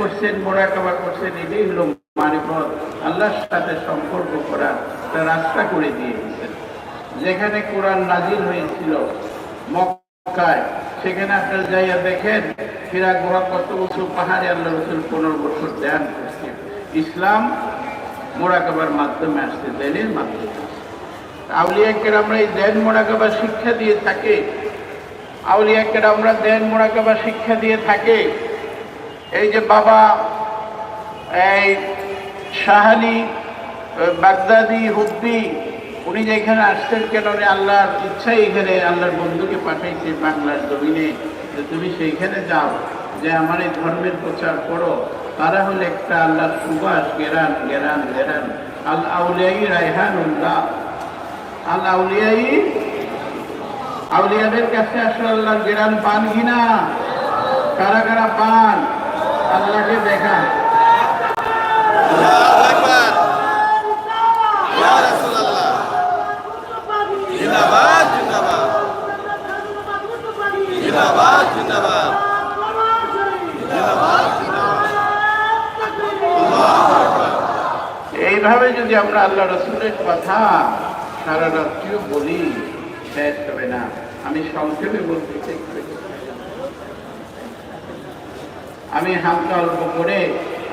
করছেন মোরাকাবা করছেন, এটাই হলো মারিফত আল্লাহর সাথে সম্পর্ক করার একটা রাস্তা করে দিয়ে দিয়েছেন। যেখানে কোরআন নাজিল হয়েছিল মক্কায়, সেখানে আপনার যাইয়া দেখেন, ফিরা গোড়া কত বছর পাহাড়ে আল্লাহ রসুল পনেরো বছর ধ্যান করছে ইসলাম মোরাকাবার মাধ্যমে আসছে দেনের মাধ্যমে আউলিয়াকের আমরা এই দেন মোরাকাবা শিক্ষা দিয়ে থাকে। আউলিয়াকের আমরা দেন মোরাকাবা শিক্ষা দিয়ে থাকে। এই যে বাবা, এই শাহালি বাগদাদি হুদ্দি উনি যে এখানে আসছেন কেন? আল্লাহর ইচ্ছাই এখানে আল্লাহর বন্ধুকে পাঠাইছে বাংলার জমিনে। যে তুমি সেইখানে যাও, যে আমার এই ধর্মের প্রচার করো। তারা হলে একটা আল্লাহর সুবাস গেরান গেরান গেরান আল আউলিয়াই রায়হান উল্লাহ আল আউলিয়াই, আউলিয়াদের কাছে আসলে আল্লাহর গেরান পান কিনা কারা কারা পান? আল্লাহকে এইভাবে যদি আমরা আল্লাহ রসুলের কথা সারা রাত্রিও বলি, শেষ হবে না। আমি সংক্ষেপে বলতে চাই। আমি হালকা অল্প করে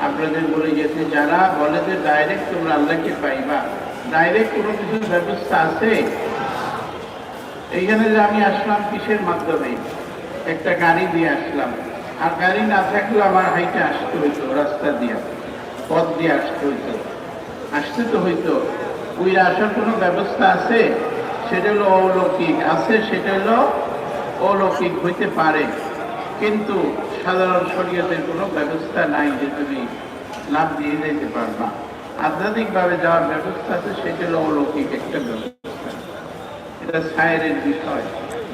আপনাদের বলে গেছি, যারা বলে যে ডাইরেক্ট তোমরা আল্লাহকে পাইবা ডাইরেক্ট কোনো কিছুর ব্যবস্থা আছে? এইখানে যে আমি আসলাম কিসের মাধ্যমে? একটা গাড়ি দিয়ে আসলাম। আর গাড়ি না থাকলেও আমার হাইটে আসতে হইতো, রাস্তা দিয়ে, পথ দিয়ে আসতে হইতো। আসতে তো হইতো। উইরা আসার কোনো ব্যবস্থা আছে? সেটা হলো অলৌকিক। আছে, সেটা হলো অলৌকিক, হইতে পারে। কিন্তু সাধারণ শরীয়তের কোনো ব্যবস্থা নাই যে তুমি লাভ দিয়ে যেতে পারবা। আধ্যাত্মিকভাবে যাওয়ার ব্যবস্থা আছে, সেটা হলো অলৌকিক একটা ব্যবস্থা। এটা সায়ের বিষয়,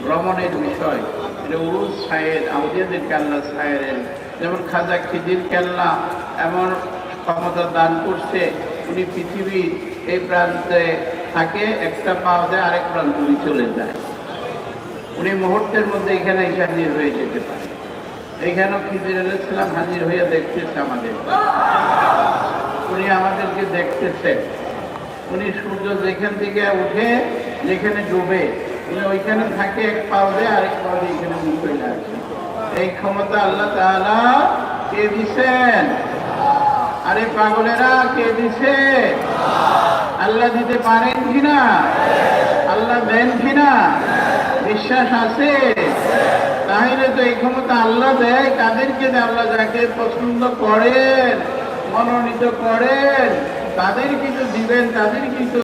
ভ্রমণের বিষয়। এটা উরুজ সায়ের, আউলিয়াদের কাল্লা সায়ের যেমন খাজা খিদির কেল্লা এমন ক্ষমতা দান করছে, উনি পৃথিবীর এই প্রান্তে থাকে, একটা পাওয়া যায় আরেক প্রান্ত উনি চলে যায়। উনি মুহূর্তের মধ্যে এখানে হাজির হয়ে যেতে পারে। এইখানেও খিদির আলাইসালাম হাজির হয়ে দেখতেছে আমাদের। উনি আমাদেরকে দেখতেছেন। উনি সূর্য যেখান থেকে উঠে, যেখানে ডুবে, উনি ওইখানে থাকে, এক পাও দেয়, আরেক পাও দিয়ে এখানে উনি আসে। এই ক্ষমতা আল্লাহ তাআলা কে দিছেন? আরে পাগলেরা, কে দিছে? আল্লাহ দিতে পারেন কিনা? আল্লাহ দেন কিনা? বিশ্বাস আছে? তাহলে তো এই ক্ষমতা আল্লাহ দেয়, তাদেরকে আল্লাহ যাকে পছন্দ করেন, মনোনীত করেন তাদের কিছু দিবেন তাদের কিন্তু